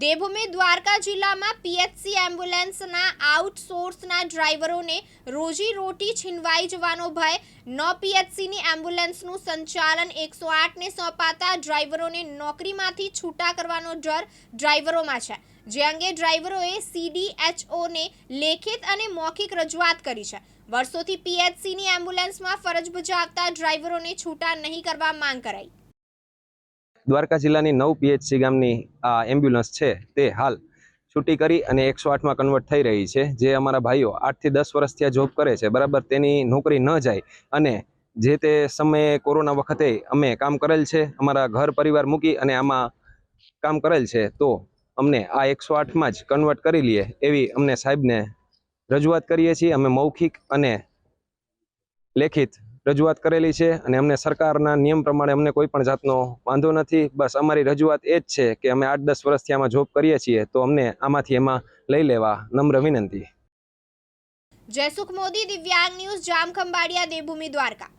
દેવભૂમિ દ્વારકા જિલ્લામાં પીએચસી એમ્બ્યુલન્સના આઉટસોર્સના ડ્રાઈવરોને રોજી રોટી છીનવાઈ જવાનો ભય. ન પીએચસીની એમ્બ્યુલન્સનું સંચાલન એકસો આઠને સોંપાતા ડ્રાઈવરોને નોકરીમાંથી છૂટા કરવાનો ડર ડ્રાઈવરોમાં છે. જે અંગે ડ્રાઈવરોએ સીડીએચઓને લેખિત અને મૌખિક રજૂઆત કરી છે. વર્ષોથી પીએચસીની એમ્બ્યુલન્સમાં ફરજ બજાવતા ડ્રાઈવરોને છૂટા નહીં કરવા માંગ કરાઈ. દ્વારકા જિલ્લાની નવ પીએચસી ગામની આ એમ્બ્યુલન્સ છે તે હાલ છૂટી કરી અને એકસો આઠમાં કન્વર્ટ થઈ રહી છે. જે અમારા ભાઈઓ આઠથી દસ વર્ષથી આ જોબ કરે છે, બરાબર? તેની નોકરી ન જાય અને જે તે સમયે કોરોના વખતે અમે કામ કરેલ છે, અમારા ઘર પરિવાર મૂકી અને આમાં કામ કરેલ છે, તો અમને આ એકસો આઠમાં જ કન્વર્ટ કરી લઈએ એવી અમને સાહેબને રજૂઆત કરીએ છીએ. અમે મૌખિક અને લેખિત રજૂઆત કરેલી છે અને અમને સરકારના નિયમ પ્રમાણે અમને કોઈ પણ જાતનો વાંધો નથી. બસ અમારી રજૂઆત એ જ છે કે અમે આઠ દસ વર્ષથી આમાં જોબ કરીએ છીએ તો અમને આમાંથી એમાં લઈ લેવા નમ્ર વિનંતી. જયસુખ મોદી, દિવ્યાંગ ન્યૂઝ, જામખંભાળિયા, દેવભૂમિ દ્વારકા.